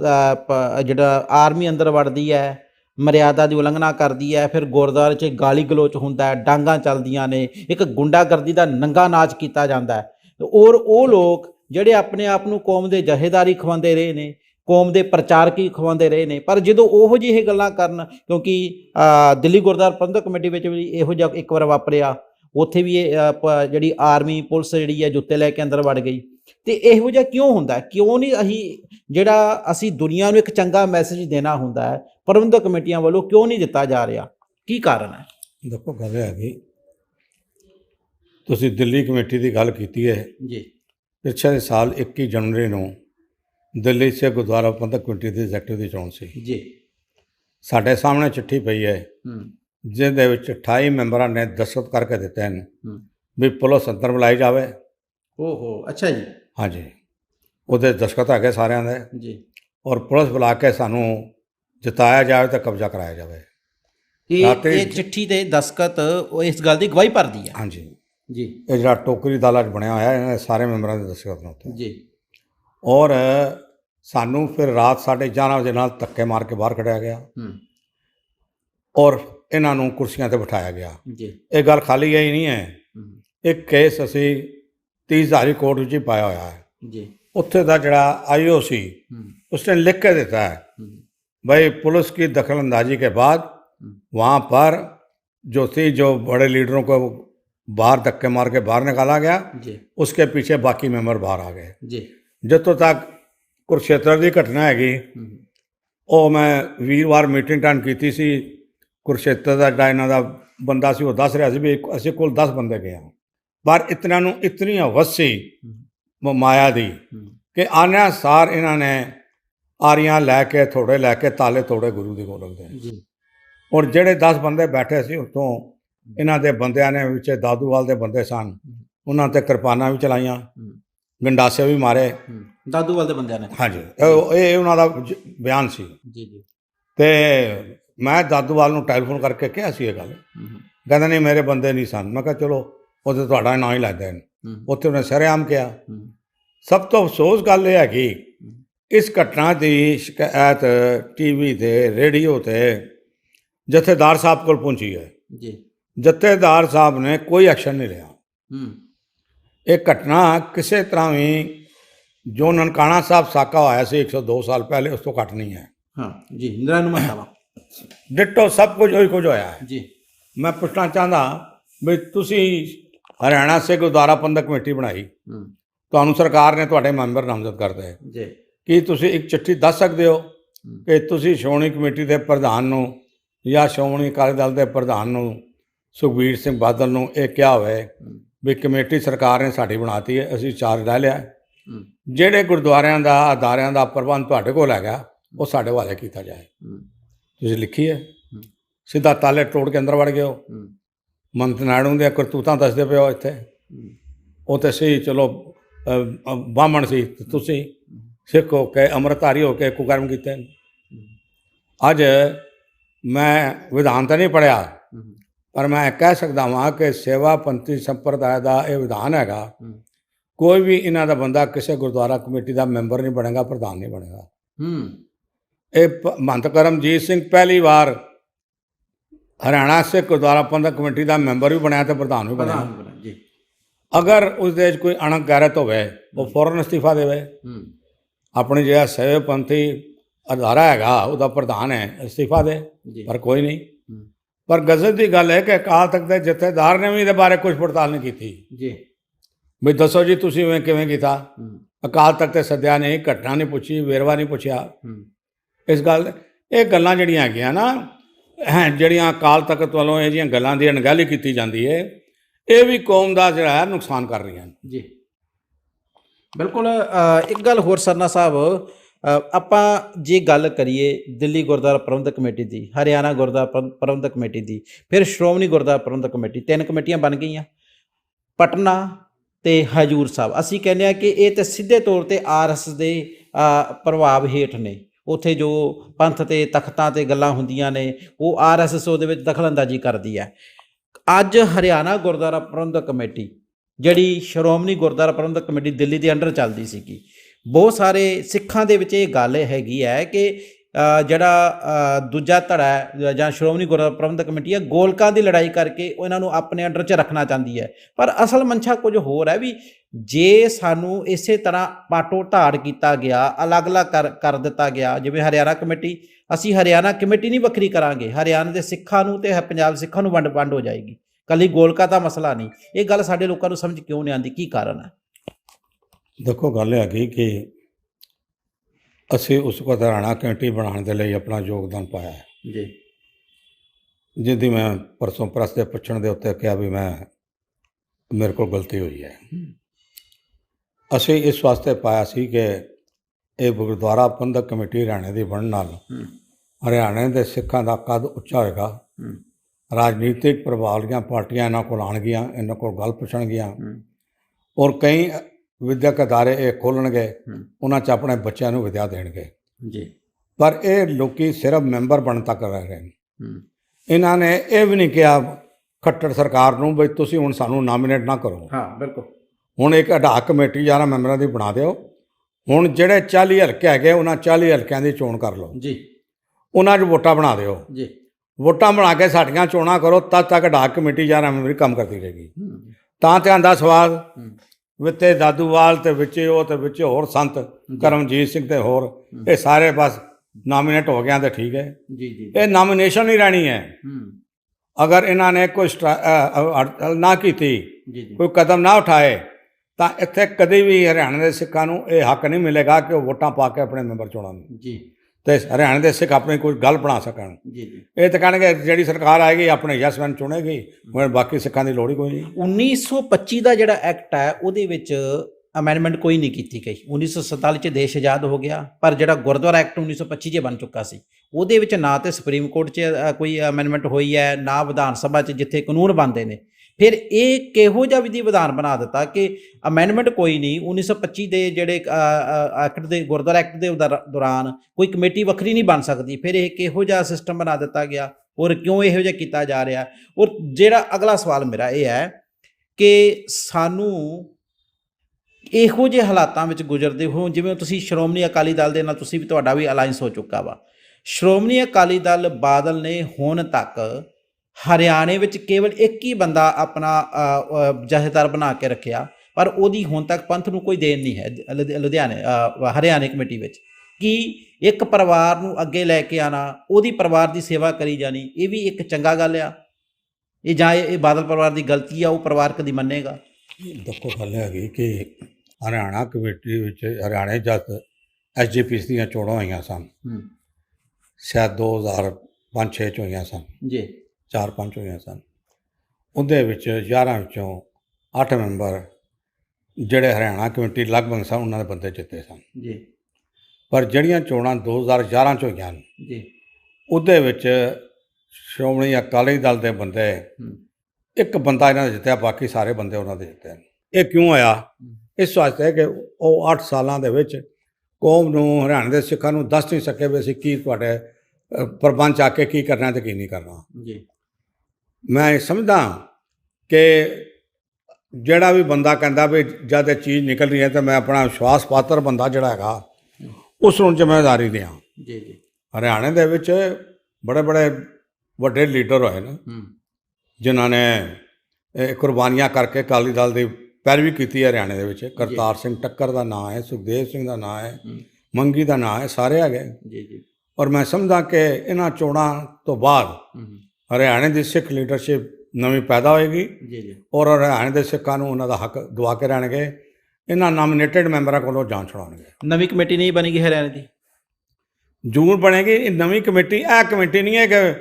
ਜਿਹੜਾ ਆਰਮੀ ਅੰਦਰ ਵੜਦੀ ਹੈ, ਮਰਿਆਦਾ ਦੀ ਉਲੰਘਣਾ ਕਰਦੀ ਹੈ, ਫਿਰ ਗੁਰਦੁਆਰੇ 'ਚ ਗਾਲੀ ਗਲੋਚ ਹੁੰਦਾ ਹੈ, ਡਾਂਗਾ ਚੱਲਦੀਆਂ ਨੇ, ਇੱਕ ਗੁੰਡਾਗਰਦੀ ਦਾ ਨੰਗਾ ਨਾਚ ਕੀਤਾ ਜਾਂਦਾ ਹੈ। ਔਰ ਉਹ ਲੋਕ ਜਿਹੜੇ ਆਪਣੇ ਆਪ ਨੂੰ ਕੌਮ ਦੇ ਜਹੇਦਾਰੀ ਖਵਾਉਂਦੇ ਰਹੇ ਨੇ, ਕੌਮ ਦੇ ਪ੍ਰਚਾਰਕ ਹੀ ਖਵਾਉਂਦੇ ਰਹੇ ਨੇ, ਪਰ ਜਦੋਂ ਉਹੋ ਜਿਹੀ ਇਹ ਗੱਲਾਂ ਕਰਨ, ਕਿਉਂਕਿ ਦਿੱਲੀ ਗੁਰਦੁਆਰਾ ਪ੍ਰਬੰਧਕ ਕਮੇਟੀ ਵਿੱਚ ਵੀ ਇਹੋ ਜਿਹਾ ਇੱਕ ਵਾਰ ਵਾਪਰਿਆ ਉੱਥੇ ਵੀ ਇਹ ਜਿਹੜੀ ਆਰਮੀ ਪੁਲਿਸ ਜਿਹੜੀ ਹੈ ਜੁੱਤੇ ਲੈ ਕੇ ਅੰਦਰ ਵੜ ਗਈ। ਤੇ ਇਹੋ ਜਿਹਾ ਕਿਉਂ ਹੁੰਦਾ ਹੈ? ਕਿਉਂ ਨਹੀਂ ਅਸੀਂ ਜਿਹੜਾ ਅਸੀਂ ਦੁਨੀਆ ਨੂੰ ਇੱਕ ਚੰਗਾ ਮੈਸੇਜ ਦੇਣਾ ਹੁੰਦਾ ਹੈ ਪ੍ਰਬੰਧਕ ਕਮੇਟੀਆਂ ਵੱਲੋਂ ਕਿਉਂ ਨਹੀਂ ਦਿੱਤਾ ਜਾ ਰਿਹਾ? ਕੀ ਕਾਰਨ ਹੈ? ਦੇਖੋ ਗੱਲ ਇਹ ਹੈਗੀ ਤੁਸੀਂ ਦਿੱਲੀ ਕਮੇਟੀ ਦੀ ਗੱਲ ਕੀਤੀ ਹੈ। ਜੀ। ਪਿਛਲੇ ਸਾਲ 21 ਜਨਵਰੀ ਨੂੰ ਦਿੱਲੀ ਸੇ ਗੁਰਦੁਆਰਾ ਪ੍ਰਬੰਧਕ ਕਮੇਟੀ ਦੇ ਐਗਜ਼ੈਕਟਿਵ ਦੀ ਚੋਣ ਸੀ। ਜੀ। ਸਾਡੇ ਸਾਹਮਣੇ ਚਿੱਠੀ ਪਈ ਹੈ। ਹੂੰ। ਜਿਹਦੇ ਵਿੱਚ 28 ਮੈਂਬਰਾਂ ਨੇ ਦਸਤਖਤ ਕਰਕੇ ਦਿੱਤੇ ਹਨ। ਵੀ ਪੁਲਿਸ ਅੰਦਰ ਬੁਲਾਈ ਜਾਵੇ। ਓਹੋ ਅੱਛਾ ਜੀ। ਹਾਂਜੀ। ਉਹਦੇ ਦਸਤਖਤ ਹੈਗੇ ਸਾਰਿਆਂ ਦੇ। ਜੀ। ਔਰ ਪੁਲਿਸ ਬੁਲਾ ਕੇ ਸਾਨੂੰ ਜਿਤਾਇਆ ਜਾਵੇ ਤੇ ਕਬਜ਼ਾ ਕਰਾਇਆ ਜਾਵੇ। ਇਹ ਇਹ ਚਿੱਠੀ ਤੇ ਦਸਕਤ ਉਹ ਇਸ ਗੱਲ ਦੀ ਗਵਾਹੀ ਭਰਦੀ ਹੈ ਹਾਂਜੀ। ਜੀ। ਇਹ ਜਿਹੜਾ ਟੋਕਰੀ ਦਾਲਾ ਬਣਿਆ ਹੋਇਆ ਇਹਨਾਂ ਦੇ ਸਾਰੇ ਮੈਂਬਰਾਂ ਦੇ ਦਸਤਖਤ ਨੇ ਉੱਤੇ। ਜੀ। ਔਰ ਸਾਨੂੰ ਫਿਰ ਰਾਤ ਸਾਢੇ 11 ਵਜੇ ਨਾਲ ਧੱਕੇ ਮਾਰ ਕੇ ਬਾਹਰ ਕੱਢਿਆ ਗਿਆ। ਹੂੰ। ਔਰ ਇਹਨਾਂ ਨੂੰ ਕੁਰਸੀਆਂ ਤੇ ਬਿਠਾਇਆ ਗਿਆ ਜੀ ਇਹ ਗੱਲ ਖਾਲੀ ਹੀ ਨਹੀਂ ਹੈ ਹੂੰ, ਇੱਕ ਕੇਸ ਅਸੀਂ 30 ਕੋਰਟ ਵਿੱਚ ਹੀ ਪਾਇਆ ਹੋਇਆ ਹੈ ਜੀ ਉੱਥੇ ਦਾ ਜਿਹੜਾ ਆਈਓ ਸੀ ਹੂੰ ਉਸਨੇ ਲਿਖ ਕੇ ਦਿੱਤਾ है ਹੂੰ, भाई पुलिस की दखल अंदाजी के बाद वहाँ पर जो थी जो बड़े लीडरों को बाहर धक्के मार के बाहर निकाला गया ਜੀ उसके पीछे बाकी मेंबर बाहर आ गए ਜੀ ਜਿੱਥੋਂ ਤੱਕ ਕੁਰਸ਼ੇਤਰ ਦੀ ਘਟਨਾ ਹੈਗੀ ਹੂੰ ਉਹ ਮੈਂ ਵੀਰਵਾਰ ਮੀਟਿੰਗ ਟਾਈਮ ਕੀਤੀ ਸੀ ਕੁਰਸ਼ੇਤਰ ਦਾ ਜਿਹੜਾ ਇਹਨਾਂ ਦਾ ਬੰਦਾ ਸੀ ਉਹ ਦੱਸ ਰਿਹਾ ਸੀ ਵੀ ਅਸੀਂ ਕੋਲ 10 ਬੰਦੇ ਗਏ ਹਾਂ। ਪਰ ਇਤਨਾ ਨੂੰ ਇਤਨੀ ਹਵਸ ਸੀ ਉਹ ਮਾਇਆ ਦੀ ਕਿ ਆਨਿਆ ਸਾਰ ਇਹਨਾਂ ਨੇ ਆਰੀਆਂ ਲੈ ਕੇ ਥੋੜੇ ਲੈ ਕੇ ਤਾਲੇ ਤੋੜੇ ਗੁਰੂ ਦੇ ਗੋਲਕ ਦੇ। ਜੀ। ਔਰ ਜਿਹੜੇ 10 ਬੰਦੇ ਬੈਠੇ ਸੀ ਉਤੋਂ ਇਹਨਾਂ ਦੇ ਬੰਦਿਆਂ ਨੇ ਵਿੱਚ ਦਾਦੂਵਾਲ ਦੇ ਬੰਦੇ ਸਨ। ਉਹਨਾਂ ਤੇ ਕਿਰਪਾਨਾਂ ਵੀ ਚਲਾਈਆਂ। ਗੰਡਾਸੇ ਵੀ ਮਾਰੇ। ਦਾਦੂਵਾਲ ਦੇ ਬੰਦਿਆਂ ਨੇ। ਹਾਂਜੀ। ਇਹ ਉਹਨਾਂ ਦਾ ਬਿਆਨ ਸੀ। ਜੀ ਜੀ। ਤੇ ਮੈਂ ਦਾਦੂਵਾਲ ਨੂੰ ਟੈਲੀਫੋਨ ਕਰਕੇ ਕਿਹਾ ਸੀ ਇਹ ਗੱਲ। ਹੂੰ ਹੂੰ, ਕਹਿੰਦਾ ਨਹੀਂ ਮੇਰੇ ਬੰਦੇ ਨਹੀਂ ਸਨ। ਮੈਂ ਕਿਹਾ ਚਲੋ ਉਹ ਤੇ ਤੁਹਾਡਾ ਨਾਂ ਹੀ ਨੇ ਹੂੰ। ਉੱਥੇ ਉਹਨੇ ਸਰੇਆਮ ਕਿਹਾ। ਹੂੰ। ਸਭ ਤੋਂ ਅਫਸੋਸ ਗੱਲ ਇਹ ਹੈਗੀ ਇਸ ਘਟਨਾ ਦੀ ਸ਼ਿਕਾਇਤ ਟੀਵੀ ਤੇ ਰੇਡੀਓ ਤੇ ਜਥੇਦਾਰ ਸਾਹਿਬ ਕੋਲ ਪਹੁੰਚੀ ਹੈ। ਜੀ। ਜਥੇਦਾਰ ਸਾਹਿਬ ਨੇ ਕੋਈ ਐਕਸ਼ਨ ਨਹੀਂ ਲਿਆ। ਹੂੰ। ਇਹ ਘਟਨਾ ਕਿਸੇ ਤਰ੍ਹਾਂ ਵੀ ਜੋ ਨਨਕਾਣਾ ਸਾਹਿਬ ਸਾਕਾ ਹੋਇਆ ਸੀ 102 ਸਾਲ ਪਹਿਲੇ ਉਸ ਤੋਂ ਘੱਟ ਨਹੀਂ ਹੈ। ਹਾਂ ਜੀ ਇੰਦਰਾ ਨੂੰ ਮਤਾਵਾ ਡਿੱਟੋ ਸਭ ਕੁਝ ਉਹੀ ਕੁਝ ਹੋਇਆ। ਹੈ ਜੀ। ਮੈਂ ਪੁੱਛਣਾ ਚਾਹੁੰਦਾ ਵੀ ਤੁਸੀਂ ਹਰਿਆਣਾ ਸੇ ਗੁਰਦੁਆਰਾ ਪ੍ਰਬੰਧਕ ਕਮੇਟੀ ਬਣਾਈ। ਤੁਹਾਨੂੰ ਸਰਕਾਰ ਨੇ ਤੁਹਾਡੇ ਮੈਂਬਰ ਨਾਮਜ਼ਦ ਕਰਦੇ ਜੀ। ਕੀ ਤੁਸੀਂ ਇੱਕ ਚਿੱਠੀ ਦੱਸ ਸਕਦੇ ਹੋ ਕਿ ਤੁਸੀਂ ਸ਼੍ਰੋਮਣੀ ਕਮੇਟੀ ਦੇ ਪ੍ਰਧਾਨ ਨੂੰ ਜਾਂ ਸ਼੍ਰੋਮਣੀ ਅਕਾਲੀ ਦਲ ਦੇ ਪ੍ਰਧਾਨ ਨੂੰ ਸੁਖਬੀਰ ਸਿੰਘ ਬਾਦਲ ਨੂੰ ਇਹ ਕਿਹਾ ਹੋਵੇ ਵੀ ਕਮੇਟੀ ਸਰਕਾਰ ਨੇ ਸਾਡੀ ਬਣਾਤੀ ਹੈ ਅਸੀਂ ਚਾਰਜ ਲੈ ਲਿਆ ਜਿਹੜੇ ਗੁਰਦੁਆਰਿਆਂ ਦਾ ਅਦਾਰਿਆਂ ਦਾ ਪ੍ਰਬੰਧ ਤੁਹਾਡੇ ਕੋਲ ਹੈਗਾ ਉਹ ਸਾਡੇ ਵਾਲੇ ਕੀਤਾ ਜਾਏ। ਤੁਸੀਂ ਲਿਖੀ ਹੈ? ਸਿੱਧਾ ਤਾਲੇ ਤੋੜ ਕੇ ਅੰਦਰ ਵੜ ਗਏ ਹੋ। ਮੰਤ ਨਾੜੂ ਦੀਆਂ ਕਰਤੂਤਾਂ ਦੱਸਦੇ ਹੋ ਇੱਥੇ। ਉਹ ਤੇ ਸੀ ਚਲੋ ਬਾਹਮਣ ਸੀ ਤੁਸੀਂ ਸਿੱਖ ਹੋ ਕੇ ਅੰਮ੍ਰਿਤਧਾਰੀ ਹੋ ਕੇ ਕੁਕਰਮ ਕੀਤੇ। ਅੱਜ ਮੈਂ ਵਿਧਾਨ ਤਾਂ ਨਹੀਂ ਪੜਿਆ ਪਰ ਮੈਂ ਕਹਿ ਸਕਦਾ ਹਾਂ ਕਿ ਸੇਵਾ ਪੰਥੀ ਸੰਪਰਦਾਇ ਦਾ ਇਹ ਵਿਧਾਨ ਹੈਗਾ। ਕੋਈ ਵੀ ਇਹਨਾਂ ਦਾ ਬੰਦਾ ਕਿਸੇ ਗੁਰਦੁਆਰਾ ਕਮੇਟੀ ਦਾ ਮੈਂਬਰ ਨਹੀਂ ਬਣੇਗਾ ਪ੍ਰਧਾਨ ਨਹੀਂ ਬਣੇਗਾ। ਹੂੰ। ਇਹ ਮਹੰਤ ਕਰਮਜੀਤ ਸਿੰਘ ਪਹਿਲੀ ਵਾਰ ਹਰਿਆਣਾ ਸਿੱਖ ਗੁਰਦੁਆਰਾ ਪ੍ਰਬੰਧਕ ਕਮੇਟੀ ਦਾ ਮੈਂਬਰ ਵੀ ਬਣਿਆ ਤੇ ਪ੍ਰਧਾਨ ਵੀ ਬਣਿਆ। ਜੀ। ਅਗਰ ਉਸ ਦੇ ਵਿੱਚ ਕੋਈ ਅਣਖ ਗੈਰਤ ਹੋਵੇ ਉਹ ਫੌਰਨ ਅਸਤੀਫਾ ਦੇਵੇ। ਆਪਣੀ ਜਿਹੜਾ ਸੇਵਪੰਥੀ ਅਧਾਰਾ ਹੈਗਾ ਉਹਦਾ ਪ੍ਰਧਾਨ ਹੈ ਅਸਤੀਫਾ ਦੇ ਪਰ ਕੋਈ ਨਹੀਂ। ਪਰ ਗਜ਼ਬ ਦੀ ਗੱਲ ਹੈ ਕਿ ਅਕਾਲ ਤਖਤ ਦੇ ਜਥੇਦਾਰ ਨੇ ਵੀ ਇਹਦੇ ਬਾਰੇ ਕੁਝ ਪੜਤਾਲ ਨਹੀਂ ਕੀਤੀ। ਜੀ। ਵੀ ਦੱਸੋ ਜੀ ਤੁਸੀਂ ਕਿਵੇਂ ਕੀਤਾ? ਅਕਾਲ ਤਖਤ ਤੇ ਸੱਦਿਆ ਨਹੀਂ ਘਟਨਾ ਨਹੀਂ ਪੁੱਛੀ ਵੇਰਵਾ ਨਹੀਂ ਪੁੱਛਿਆ। ਇਸ ਗੱਲ ਇਹ ਗੱਲਾਂ ਜਿਹੜੀਆਂ ਹੈਗੀਆਂ ਨਾ, ਹੈ, ਜਿਹੜੀਆਂ ਅਕਾਲ ਤਖਤ ਵੱਲੋਂ ਇਹ ਜਿਹੀਆਂ ਗੱਲਾਂ ਦੀ ਅਣਗਹਿਲੀ ਕੀਤੀ ਜਾਂਦੀ ਹੈ ਇਹ ਵੀ ਕੌਮ ਦਾ ਜਿਹੜਾ ਹੈ ਨੁਕਸਾਨ ਕਰ ਰਹੀਆਂ ਨੇ। ਜੀ। ਬਿਲਕੁਲ ਇੱਕ ਗੱਲ ਹੋਰ ਸਰਨਾ ਸਾਹਿਬ ਆਪਾਂ ਜੇ ਗੱਲ ਕਰੀਏ ਦਿੱਲੀ ਗੁਰਦੁਆਰਾ ਪ੍ਰਬੰਧਕ ਕਮੇਟੀ ਦੀ, ਹਰਿਆਣਾ ਗੁਰਦੁਆਰਾ ਪ੍ਰਬੰਧਕ ਕਮੇਟੀ ਦੀ, ਫਿਰ ਸ਼੍ਰੋਮਣੀ ਗੁਰਦੁਆਰਾ ਪ੍ਰਬੰਧਕ ਕਮੇਟੀ, ਤਿੰਨ ਕਮੇਟੀਆਂ ਬਣ ਗਈਆਂ। ਪਟਨਾ ਤੇ ਹਜੂਰ ਸਾਹਿਬ। ਅਸੀਂ ਕਹਿੰਦੇ ਆ ਕਿ ਇਹ ਤੇ ਸਿੱਧੇ ਤੌਰ ਤੇ ਆਰਐਸ ਦੇ ਪ੍ਰਭਾਵ ਹੇਠ ਨੇ। ਉੱਥੇ ਜੋ ਪੰਥ ਤੇ ਤਖਤਾਂ ਤੇ ਗੱਲਾਂ ਹੁੰਦੀਆਂ ਨੇ, ਉਹ ਆਰਐਸਐਸ ਉਹਦੇ ਵਿੱਚ ਦਖਲਅੰਦਾਜ਼ੀ ਕਰਦੀ ਹੈ। ਅੱਜ ਹਰਿਆਣਾ ਗੁਰਦੁਆਰਾ ਪ੍ਰਬੰਧਕ ਕਮੇਟੀ, ਜਿਹੜੀ ਸ਼੍ਰੋਮਣੀ ਗੁਰਦੁਆਰਾ ਪ੍ਰਬੰਧਕ ਕਮੇਟੀ ਦਿੱਲੀ ਦੇ ਅੰਡਰ ਚੱਲਦੀ ਸੀਗੀ, ਬਹੁਤ ਸਾਰੇ ਸਿੱਖਾਂ ਦੇ ਵਿੱਚ ਇਹ ਗੱਲ ਹੈਗੀ ਹੈ ਕਿ ਜਿਹੜਾ ਦੂਜਾ ਧੜਾ ਜਾਂ ਸ਼੍ਰੋਮਣੀ ਗੁਰਦੁਆਰਾ ਪ੍ਰਬੰਧਕ ਕਮੇਟੀ ਹੈ, ਗੋਲਕਾਂ ਦੀ ਲੜਾਈ ਕਰਕੇ ਉਹਨਾਂ ਨੂੰ ਆਪਣੇ ਅੰਡਰ 'ਚ ਰੱਖਣਾ ਚਾਹੁੰਦੀ ਹੈ। ਪਰ ਅਸਲ ਮਨਸ਼ਾ ਕੁਝ ਹੋਰ ਹੈ ਵੀ ਜੇ ਸਾਨੂੰ ਇਸੇ ਤਰ੍ਹਾਂ ਪਾਟੋ ਢਾੜ ਕੀਤਾ ਗਿਆ, ਅਲੱਗ-ਅਲੱਗ ਕਰ ਕਰ ਦਿੱਤਾ ਗਿਆ, ਜਿਵੇਂ ਹਰਿਆਣਾ ਕਮੇਟੀ, ਅਸੀਂ ਹਰਿਆਣਾ ਕਮੇਟੀ ਨਹੀਂ ਵੱਖਰੀ ਕਰਾਂਗੇ, ਹਰਿਆਣਾ ਦੇ ਸਿੱਖਾਂ ਨੂੰ ਤੇ ਪੰਜਾਬ ਸਿੱਖਾਂ ਨੂੰ ਵੰਡ ਵੰਡ ਹੋ ਜਾਏਗੀ। ਕੱਲੀ ਗੋਲਕਾ ਦਾ ਮਸਲਾ ਨਹੀਂ। ਇਹ ਗੱਲ ਸਾਡੇ ਲੋਕਾਂ ਨੂੰ ਸਮਝ ਕਿਉਂ ਨਹੀਂ ਆਉਂਦੀ? ਕੀ ਕਾਰਨ ਹੈ? ਦੇਖੋ, ਗੱਲ ਇਹ ਹੈਗੀ ਕਿ ਅਸੀਂ ਉਸ ਵਕਤ ਹਰਿਆਣਾ ਕਮੇਟੀ ਬਣਾਉਣ ਦੇ ਲਈ ਆਪਣਾ ਯੋਗਦਾਨ ਪਾਇਆ ਹੈ। ਜੀ। ਜਿਹਦੀ ਮੈਂ ਪਰਸੋਂ ਪ੍ਰੈਸ ਦੇ ਪੁੱਛਣ ਦੇ ਉੱਤੇ ਕਿਹਾ ਵੀ ਮੈਂ ਮੇਰੇ ਕੋਲ ਗਲਤੀ ਹੋਈ ਹੈ। ਅਸੀਂ ਇਸ ਵਾਸਤੇ ਪਾਇਆ ਸੀ ਕਿ ਇਹ ਗੁਰਦੁਆਰਾ ਪ੍ਰਬੰਧਕ ਕਮੇਟੀ ਹਰਿਆਣੇ ਦੀ ਬਣਨ ਨਾਲ ਹਰਿਆਣੇ ਦੇ ਸਿੱਖਾਂ ਦਾ ਕੱਦ ਉੱਚਾ ਹੋਏਗਾ। ਰਾਜਨੀਤਿਕ ਪ੍ਰਭਾਵ ਵਾਲੀਆਂ ਪਾਰਟੀਆਂ ਇਹਨਾਂ ਕੋਲ ਆਉਣਗੀਆਂ ਇਹਨਾਂ ਕੋਲ ਗੱਲ ਪੁੱਛਣਗੀਆਂ। ਔਰ ਕਈ ਵਿਦਿਅਕ ਅਦਾਰੇ ਇਹ ਖੋਲਣਗੇ ਉਹਨਾਂ 'ਚ ਆਪਣੇ ਬੱਚਿਆਂ ਨੂੰ ਵਿਦਿਆ ਦੇਣਗੇ। ਜੀ। ਪਰ ਇਹ ਲੋਕੀ ਸਿਰਫ ਮੈਂਬਰ ਬਣਨ ਤੱਕ ਰਹਿ ਰਹੇ ਨੇ। ਇਹਨਾਂ ਨੇ ਇਹ ਵੀ ਨਹੀਂ ਕਿਹਾ ਖੱਟੜ ਸਰਕਾਰ ਨੂੰ ਵੀ ਤੁਸੀਂ ਹੁਣ ਸਾਨੂੰ ਨਾਮੀਨੇਟ ਨਾ ਕਰੋ। ਹਾਂ ਬਿਲਕੁਲ। ਹੁਣ ਇੱਕ ਅਢਾਕ ਕਮੇਟੀ 11 ਮੈਂਬਰਾਂ ਦੀ ਬਣਾ ਦਿਓ। ਹੁਣ ਜਿਹੜੇ 40 ਹਲਕੇ ਹੈਗੇ ਉਹਨਾਂ 40 ਹਲਕਿਆਂ ਦੀ ਚੋਣ ਕਰ ਲਓ। ਜੀ। ਉਹਨਾਂ 'ਚ ਵੋਟਾਂ ਬਣਾ ਦਿਓ। ਜੀ। ਵੋਟਾਂ ਬਣਾ ਕੇ ਸਾਡੀਆਂ ਚੋਣਾਂ ਕਰੋ ਤਦ ਤੱਕ ਅਢਾਕ ਕਮੇਟੀ 11 ਮੈਂਬਰੀ ਕੰਮ ਕਰਦੀ ਰਹੇਗੀ। ਤਾਂ ਆਂਦਾ ਸਵਾਦ ਹੂੰ। ਵਿੱਤੇ ਦਾਦੂਵਾਲ ਤੇ ਵਿੱਚੇ ਉਹ ਤੇ ਵਿੱਚੇ ਹੋਰ ਸੰਤ ਕਰਮਜੀਤ ਸਿੰਘ ਤੇ ਹੋਰ। ਇਹ ਸਾਰੇ ਬਸ ਨਾਮੀਨੇਟ ਹੋ ਗਿਆ ਤਾਂ ਠੀਕ ਹੈ। ਜੀ ਜੀ। ਇਹ ਨਾਮੀਨੇਸ਼ਨ ਹੀ ਰਹਿਣੀ ਹੈ। ਅਗਰ ਇਹਨਾਂ ਨੇ ਕੋਈ ਸਟਰਾ- ਅ, ਅ, ਹੜਤਾਲ ਨਾ ਕੀਤੀ ਜੀ ਜੀ। ਕੋਈ ਕਦਮ ਨਾ ਉਠਾਏ ਤਾਂ ਇੱਥੇ ਕਦੇ ਵੀ ਹਰਿਆਣਾ ਦੇ ਸਿੱਖਾਂ ਨੂੰ ਇਹ ਹੱਕ ਨਹੀਂ ਮਿਲੇਗਾ ਕਿ ਉਹ ਵੋਟਾਂ ਪਾ ਕੇ ਆਪਣੇ ਮੈਂਬਰ ਚੁਣਨ। ਜੀ। ਤੇ ਹਰਿਆਣਾ ਦੇ ਸਿੱਖ ਆਪਣੀ ਕੋਈ ਗੱਲ ਬਣਾ ਸਕਣ। ਜੀ ਜੀ। ਇਹ ਤਾਂ ਕਹਿਣਗੇ ਜਿਹੜੀ ਸਰਕਾਰ ਆਏਗੀ ਆਪਣੇ ਯੈਸਮੈਨ ਚੁਣੇਗੀ ਹੁਣ ਬਾਕੀ ਸਿੱਖਾਂ ਦੀ ਲੋੜ ਹੀ ਕੋਈ ਨਹੀਂ। 1925 ਦਾ ਜਿਹੜਾ ਐਕਟ ਹੈ ਉਹਦੇ ਵਿੱਚ ਅਮੈਂਡਮੈਂਟ ਕੋਈ ਨਹੀਂ ਕੀਤੀ ਗਈ। 1947 ਚ ਦੇਸ਼ ਆਜ਼ਾਦ ਹੋ ਗਿਆ ਪਰ ਜਿਹੜਾ ਗੁਰਦੁਆਰਾ ਐਕਟ 1925 ਚ ਬਣ ਚੁੱਕਾ ਸੀ ਉਹਦੇ ਵਿੱਚ ਨਾ ਤੇ ਸੁਪਰੀਮ ਕੋਰਟ 'ਚ ਕੋਈ ਅਮੈਂਡਮੈਂਟ ਹੋਈ ਹੈ ਨਾ ਵਿਧਾਨ ਸਭਾ 'ਚ ਜਿੱਥੇ ਕਾਨੂੰਨ ਬਣਦੇ ਨੇ। ਫਿਰ ਇਹ ਕਿਹੋ ਜਿਹਾ ਵਿਧੀ ਵਿਧਾਨ ਬਣਾ ਦਿੱਤਾ ਕਿ ਅਮੈਂਡਮੈਂਟ ਕੋਈ ਨਹੀਂ 1925 ਦੇ ਜਿਹੜੇ ਐਕਟ ਦੇ, ਗੁਰਦੁਆਰਾ ਐਕਟ ਦੇ ਉਦਰ- ਦੌਰਾਨ ਕੋਈ ਕਮੇਟੀ ਵੱਖਰੀ ਨਹੀਂ ਬਣ ਸਕਦੀ। ਫਿਰ ਇਹ ਕਿਹੋ ਜਿਹਾ ਸਿਸਟਮ ਬਣਾ ਦਿੱਤਾ ਗਿਆ? ਔਰ ਕਿਉਂ ਇਹੋ ਜਿਹਾ ਕੀਤਾ ਜਾ ਰਿਹਾ? ਔਰ ਜਿਹੜਾ ਅਗਲਾ ਸਵਾਲ ਮੇਰਾ ਇਹ ਹੈ ਕਿ ਸਾਨੂੰ ਇਹੋ ਜਿਹੇ ਹਾਲਾਤਾਂ ਵਿੱਚ ਗੁਜ਼ਰਦੇ ਹੋ ਜਿਵੇਂ ਤੁਸੀਂ ਸ਼੍ਰੋਮਣੀ ਅਕਾਲੀ ਦਲ ਦੇ ਨਾਲ ਤੁਸੀਂ ਵੀ ਤੁਹਾਡਾ ਵੀ ਅਲਾਈਅੰਸ ਹੋ ਚੁੱਕਾ ਵਾ। ਸ਼੍ਰੋਮਣੀ ਅਕਾਲੀ ਦਲ ਬਾਦਲ ਨੇ ਹੁਣ ਤੱਕ ਹਰਿਆਣੇ ਵਿੱਚ ਕੇਵਲ ਇੱਕ ਹੀ ਬੰਦਾ ਆਪਣਾ ਜਥੇਦਾਰ ਬਣਾ ਕੇ ਰੱਖਿਆ ਪਰ ਉਹਦੀ ਹੁਣ ਤੱਕ ਪੰਥ ਨੂੰ ਕੋਈ ਦੇਣ ਨਹੀਂ ਹੈ ਲੁਧਿ- ਲੁਧਿਆਣੇ ਹਰਿਆਣੇ ਕਮੇਟੀ ਵਿੱਚ ਕਿ ਇੱਕ ਪਰਿਵਾਰ ਨੂੰ ਅੱਗੇ ਲੈ ਕੇ ਆਣਾ ਉਹਦੀ ਪਰਿਵਾਰ ਦੀ ਸੇਵਾ ਕਰੀ ਜਾਣੀ ਇਹ ਵੀ ਇੱਕ ਚੰਗਾ ਗੱਲ ਆ। ਇਹ ਜਾਂ ਇਹ ਬਾਦਲ ਪਰਿਵਾਰ ਦੀ ਗਲਤੀ ਆ ਉਹ ਪਰਿਵਾਰ ਕਦੀ ਮੰਨੇਗਾ। ਦੇਖੋ ਗੱਲ ਹੈਗੀ ਕਿ ਹਰਿਆਣਾ ਕਮੇਟੀ ਵਿੱਚ ਹਰਿਆਣੇ ਜਦ ਐਸਜੀਪੀਸੀ ਦੀਆਂ ਚੋਣਾਂ ਹੋਈਆਂ ਸਨ। ਸ਼ਾਇਦ 2005-6 ਚ ਹੋਈਆਂ ਸਨ। ਜੀ। 4-5 ਹੋਈਆਂ ਸਨ। ਉਹਦੇ ਵਿੱਚ 11 ਵਿੱਚੋਂ 8 ਮੈਂਬਰ ਜਿਹੜੇ ਹਰਿਆਣਾ ਕਮੇਟੀ ਲਗਭਗ ਸਨ ਉਹਨਾਂ ਦੇ ਬੰਦੇ ਜਿੱਤੇ ਸਨ। ਜੀ। ਪਰ ਜਿਹੜੀਆਂ ਚੋਣਾਂ 2011 ਚ ਹੋਈਆਂ ਜੀ। ਉਹਦੇ ਵਿੱਚ ਸ਼੍ਰੋਮਣੀ ਅਕਾਲੀ ਦਲ ਦੇ ਬੰਦੇ ਇੱਕ ਬੰਦਾ ਇਹਨਾਂ ਦਾ ਜਿੱਤਿਆ ਬਾਕੀ ਸਾਰੇ ਬੰਦੇ ਉਹਨਾਂ ਦੇ ਜਿੱਤੇ ਇਹ ਕਿਉਂ ਹੋਇਆ? ਇਸ ਵਾਸਤੇ ਕਿ ਉਹ 8 ਸਾਲਾਂ ਦੇ ਵਿੱਚ ਕੌਮ ਨੂੰ ਹਰਿਆਣਾ ਦੇ ਸਿੱਖਾਂ ਨੂੰ ਦੱਸ ਨਹੀਂ ਸਕੇ ਵੀ ਅਸੀਂ ਕੀ ਤੁਹਾਡੇ ਪ੍ਰਬੰਧ ਆ ਕੇ ਕੀ ਕਰਨਾ ਤੇ ਕੀ ਨਹੀਂ ਕਰਨਾ। ਜੀ। ਮੈਂ ਸਮਝਦਾ ਕਿ ਜਿਹੜਾ ਵੀ ਬੰਦਾ ਕਹਿੰਦਾ ਵੀ ਜਦ ਇਹ ਚੀਜ਼ ਨਿਕਲ ਰਹੀ ਹੈ ਤਾਂ ਮੈਂ ਆਪਣਾ ਵਿਸ਼ਵਾਸ ਪਾਤਰ ਬੰਦਾ ਜਿਹੜਾ ਹੈਗਾ ਉਸ ਨੂੰ ਜ਼ਿੰਮੇਵਾਰੀ ਦਿਆਂ। ਜੀ ਜੀ। ਹਰਿਆਣੇ ਦੇ ਵਿੱਚ ਬੜੇ ਬੜੇ ਵੱਡੇ ਲੀਡਰ ਹੋਏ ਨੇ। ਜਿਨ੍ਹਾਂ ਨੇ ਕੁਰਬਾਨੀਆਂ ਕਰਕੇ ਅਕਾਲੀ ਦਲ ਦੀ ਪੈਰਵੀ ਕੀਤੀ ਹੈ ਹਰਿਆਣੇ ਦੇ ਵਿੱਚ। ਕਰਤਾਰ ਸਿੰਘ ਟੱਕਰ ਦਾ ਨਾਮ ਹੈ ਸੁਖਦੇਵ ਸਿੰਘ ਦਾ ਨਾਮ ਹੈ ਮੰਗੀ ਦਾ ਨਾਮ ਹੈ ਸਾਰੇ ਹੈਗੇ। ਜੀ ਜੀ। ਔਰ ਮੈਂ ਸਮਝਦਾ ਕਿ ਇਹਨਾਂ ਚੋਣਾਂ ਤੋਂ ਬਾਅਦ ਹਰਿਆਣੇ ਦੀ ਸਿੱਖ ਲੀਡਰਸ਼ਿਪ ਨਵੀਂ ਪੈਦਾ ਹੋਏਗੀ ਜੀ ਜੀ। ਔਰ ਹਰਿਆਣੇ ਦੇ ਸਿੱਖਾਂ ਨੂੰ ਉਹਨਾਂ ਦਾ ਹੱਕ ਦਵਾ ਕੇ ਰਹਿਣਗੇ ਇਹਨਾਂ ਨਾਮਿਨੇਟਡ ਮੈਂਬਰਾਂ ਕੋਲੋਂ ਜਾਂਚ ਛੁਡਾਉਣਗੇ। ਨਵੀਂ ਕਮੇਟੀ ਨਹੀਂ ਬਣੇਗੀ ਹਰਿਆਣੇ ਦੀ? ਜੂਨ ਬਣੇਗੀ ਇਹ ਨਵੀਂ ਕਮੇਟੀ ਇਹ ਕਮੇਟੀ ਨਹੀਂ ਹੈ ਕਿ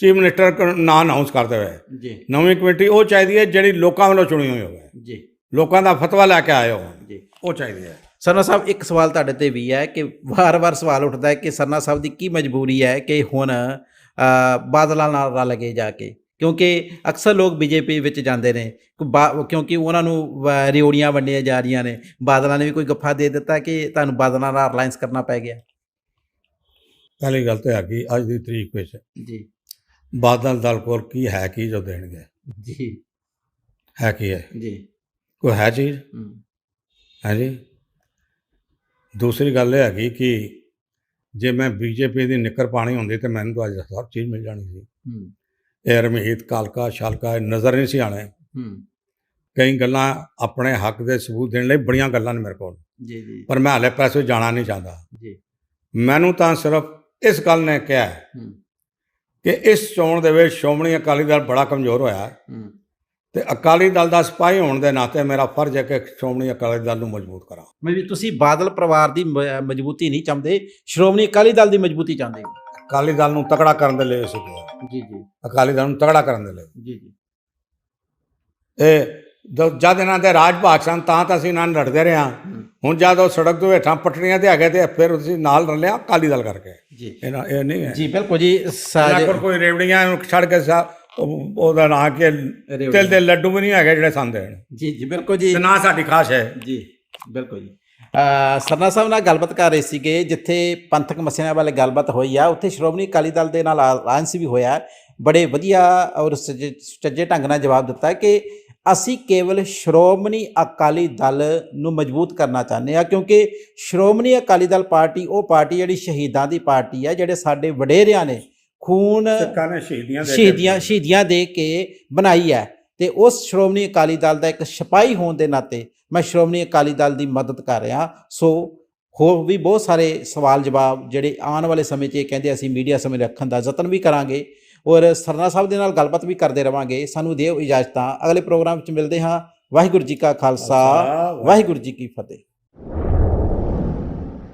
ਚੀਫ ਮਿਨਿਸਟਰ ਨਾਂ ਅਨਾਉਂਸ ਕਰਦੇ ਹੋਏ ਜੀ। ਨਵੀਂ ਕਮੇਟੀ ਉਹ ਚਾਹੀਦੀ ਹੈ ਜਿਹੜੀ ਲੋਕਾਂ ਵੱਲੋਂ ਚੁਣੀ ਹੋਈ ਹੋਵੇ। ਜੀ। ਲੋਕਾਂ ਦਾ ਫਤਵਾ ਲੈ ਕੇ ਆਏ ਹੋਣ। ਜੀ। ਉਹ ਚਾਹੀਦੀ ਹੈ। ਸਰਨਾ ਸਾਹਿਬ ਇੱਕ ਸਵਾਲ ਤੁਹਾਡੇ ਤੇ ਵੀ ਹੈ ਕਿ ਵਾਰ-ਵਾਰ ਸਵਾਲ ਉੱਠਦਾ ਹੈ ਕਿ ਸਰਨਾ ਸਾਹਿਬ ਦੀ ਕੀ ਮਜਬੂਰੀ ਹੈ ਕਿ ਹੁਣ ਬਾਦਲਾਂ ਨਾਲ ਰਲ ਗਏ ਜਾ ਕੇ। ਕਿਉਂਕਿ ਅਕਸਰ ਲੋਕ ਬੀਜੇਪੀ ਵਿੱਚ ਜਾਂਦੇ ਨੇ। ਕਿ ਕਿਉਂਕਿ ਉਹਨਾਂ ਨੂੰ ਰਿਓੜੀਆਂ ਵੰਡੀਆਂ ਜਾ ਰਹੀਆਂ ਨੇ। ਬਾਦਲਾਂ ਨੇ ਵੀ ਕੋਈ ਗੱਫਾ ਦੇ ਦਿੱਤਾ ਕਿ ਤੁਹਾਨੂੰ ਬਾਦਲਾਂ ਨਾਲ ਅਲਾਈਅੰਸ ਕਰਨਾ ਪੈ ਗਿਆ। ਪਹਿਲੀ ਗੱਲ ਤਾਂ ਹੈਗੀ ਅੱਜ ਦੀ ਤਰੀਕ ਵਿੱਚ। ਜੀ। ਬਾਦਲ ਦਲ ਕੋਲ ਕੀ ਹੈ ਕੀ ਜੋ ਦੇਣਗੇ? ਜੀ। ਹੈ ਕੀ ਹੈ? ਜੀ। ਕੋਈ ਹੈ ਚੀਜ਼? ਹੂੰ। ਹੈ ਜੀ। ਦੂਸਰੀ ਗੱਲ ਇਹ ਹੈਗੀ ਕਿ ਜੇ ਮੈਂ ਬੀਜੇਪੀ ਦੀ ਨਿੱਕਰ ਪਾਣੀ ਹੁੰਦੀ ਤੇ ਮੈਨੂੰ ਤਾਂ ਅੱਜ ਸਭ ਚੀਜ਼ ਮਿਲ ਜਾਣੀ ਸੀ। ਹੂੰ। ਇਹ ਰਮਹੀਤ ਕਾਲਕਾ ਸ਼ਾਲਕਾ ਨਜ਼ਰ ਨਹੀਂ ਸੀ ਆਣੇ ਹੂੰ। ਕਈ ਗੱਲਾਂ ਆਪਣੇ ਹੱਕ ਦੇ ਸਬੂਤ ਦੇਣ ਲਈ ਬੜੀਆਂ ਗੱਲਾਂ ਨੇ ਮੇਰੇ ਕੋਲ। ਜੀ ਜੀ। ਪਰ ਮੈਂ ਹਾਲੇ ਪੈਸੇ ਜਾਣਾ ਨਹੀਂ ਚਾਹੁੰਦਾ। ਜੀ। ਮੈਨੂੰ ਤਾਂ ਸਿਰਫ ਇਸ ਗੱਲ ਨੇ ਕਿਹਾ ਕਿ ਇਸ ਚੋਣ ਦੇ ਵਿੱਚ ਸ਼੍ਰੋਮਣੀ ਅਕਾਲੀ ਦਲ ਬੜਾ ਕਮਜ਼ੋਰ ਹੋਇਆ। ਤੇ ਅਕਾਲੀ ਦਲ ਦਾ ਸਿਪਾਹੀ ਹੋਣ ਦੇ ਨਾਤੇ ਮੇਰਾ ਫਰਜ਼ ਹੈ ਕਿ ਸ਼੍ਰੋਮਣੀ ਅਕਾਲੀ ਦਲ ਨੂੰ ਮਜ਼ਬੂਤ ਕਰਾਂ। ਮੈਂ ਵੀ ਤੁਸੀਂ ਬਾਦਲ ਪਰਿਵਾਰ ਦੀ ਮ- ਮਜ਼ਬੂਤੀ ਨਹੀਂ ਚਾਹੁੰਦੇ ਸ਼੍ਰੋਮਣੀ ਅਕਾਲੀ ਦਲ ਦੀ ਮਜ਼ਬੂਤੀ ਚਾਹੁੰਦੇ ਹੋ? ਅਕਾਲੀ ਦਲ ਨੂੰ ਤਕੜਾ ਕਰਨ ਦੇ ਲਈ ਅਸੀਂ ਕਿਹਾ। ਜੀ ਜੀ। ਅਕਾਲੀ ਦਲ ਨੂੰ ਤਗੜਾ ਕਰਨ ਦੇ ਲਈ। ਜੀ ਜੀ। ਇਹ ਜਦ ਇਹਨਾਂ ਦੇ ਰਾਜ ਭਾਗ ਸਨ ਤਾਂ ਤਾਂ ਅਸੀਂ ਇਹਨਾਂ ਨਾਲ ਲੜਦੇ ਰਹੇ ਹਾਂ। ਹੁਣ ਜਦ ਉਹ ਸੜਕ ਤੋਂ ਹੇਠਾਂ ਪਟੜੀਆਂ ਤੇ ਹੈਗੇ ਤੇ ਫਿਰ ਅਸੀਂ ਨਾਲ ਰਲਿਆ ਅਕਾਲੀ ਦਲ ਕਰਕੇ। ਜੀ। ਇਹਨਾਂ ਇਹ ਨਹੀਂ ਹੈ। ਜੀ ਬਿਲਕੁਲ ਜੀ ਇਹਨਾਂ ਸਾਜ ਕੋਲ ਕੋਈ ਰੇਵੜੀਆਂ ਨੂੰ ਛੱਡ ਕੇ ਸਾ ਉਹਦਾ ਨਾਂ ਕਿ ਤਿਲ ਦੇ ਲੱਡੂ ਵੀ ਨਹੀਂ ਹੈਗੇ ਜਿਹੜੇ ਸੰਦੇ ਹਨ ਜੀ ਜੀ ਬਿਲਕੁਲ ਜੀ। ਤੇ ਨਾ ਸਾਡੀ ਖਾਸ ਹੈ। ਜੀ ਬਿਲਕੁਲ ਜੀ। ਸਰਨਾ ਸਾਹਿਬ ਨਾਲ ਗੱਲਬਾਤ ਕਰ ਰਹੇ ਸੀਗੇ ਜਿੱਥੇ ਪੰਥਕ ਮਸਲਿਆਂ ਬਾਰੇ ਗੱਲਬਾਤ ਹੋਈ ਆ ਉੱਥੇ ਸ਼੍ਰੋਮਣੀ ਅਕਾਲੀ ਦਲ ਦੇ ਨਾਲ ਅਲਾਇੰਸ ਵੀ ਹੋਇਆ। ਬੜੇ ਵਧੀਆ ਔਰ ਸੁਚੱਜੇ ਢੰਗ ਨਾਲ ਜਵਾਬ ਦਿੱਤਾ ਕਿ ਅਸੀਂ ਕੇਵਲ ਸ਼੍ਰੋਮਣੀ ਅਕਾਲੀ ਦਲ ਨੂੰ ਮਜ਼ਬੂਤ ਕਰਨਾ ਚਾਹੁੰਦੇ ਆ ਕਿਉਂਕਿ ਸ਼੍ਰੋਮਣੀ ਅਕਾਲੀ ਦਲ ਪਾਰਟੀ ਉਹ ਪਾਰਟੀ ਜਿਹੜੀ ਸ਼ਹੀਦਾਂ ਦੀ ਪਾਰਟੀ ਆ ਜਿਹੜੇ ਸਾਡੇ ਵਡੇਰਿਆਂ ਨੇ ਖੂਨ ਸਿੱਖਾਂ ਨੇ ਸ਼ਹੀਦੀਆਂ ਦੇ ਕੇ- ਸ਼ਹੀਦੀਆਂ ਸ਼ਹੀਦੀਆਂ ਦੇ ਕੇ ਬਣਾਈ ਹੈ। ਤੇ ਉਸ ਸ਼੍ਰੋਮਣੀ ਅਕਾਲੀ ਦਲ ਦਾ ਇੱਕ ਸਿਪਾਹੀ ਹੋਣ ਦੇ ਨਾਤੇ ਮੈਂ ਸ਼੍ਰੋਮਣੀ ਅਕਾਲੀ ਦਲ ਦੀ ਮਦਦ ਕਰ ਰਿਹਾ। ਸੋ ਹੋਰ ਵੀ ਬਹੁਤ ਸਾਰੇ ਸਵਾਲ ਜਵਾਬ ਜਿਹੜੇ ਆਉਣ ਵਾਲੇ ਸਮੇਂ 'ਚ ਇਹ ਕਹਿੰਦੇ ਅਸੀਂ ਮੀਡੀਆ ਸਮੇਂ ਰੱਖਣ ਦਾ ਯਤਨ ਵੀ ਕਰਾਂਗੇ ਔਰ ਸਰਨਾ ਸਾਹਿਬ ਦੇ ਨਾਲ ਗੱਲਬਾਤ ਵੀ ਕਰਦੇ ਰਵਾਂਗੇ। ਸਾਨੂੰ ਦਿਓ ਇਜਾਜ਼ਤਾਂ। ਅਗਲੇ ਪ੍ਰੋਗਰਾਮ 'ਚ ਮਿਲਦੇ ਹਾਂ। ਵਾਹਿਗੁਰੂ ਜੀ ਕਾ ਖਾਲਸਾ। ਵਾਹਿਗੁਰੂ ਜੀ ਕੀ ਫਤਿਹ।